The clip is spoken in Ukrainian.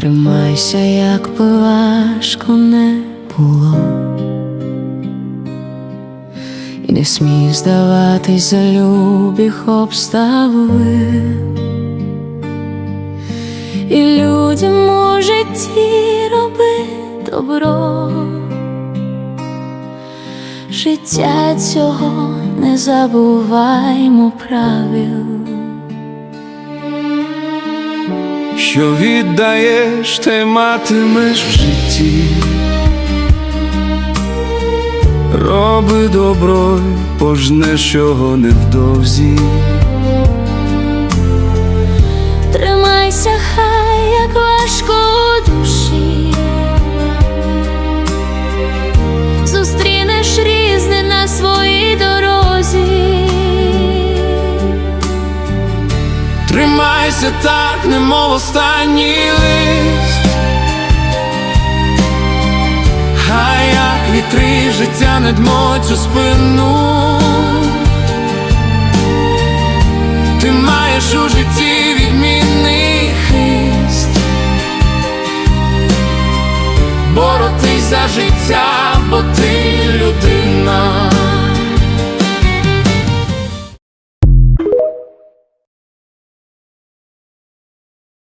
Тримайся, як би важко не було, і не смій здаватись за любих обставин, і людям у житті роби добро, життя цього не забуваймо правил. Що віддаєш, ти матимеш в житті. Роби добро, пожнеш його невдовзі. Тримайся так, немов останній лист. Хай як вітри життя не дмуть у спину. Ти маєш у житті відмінний хист. Боротись за життя, бо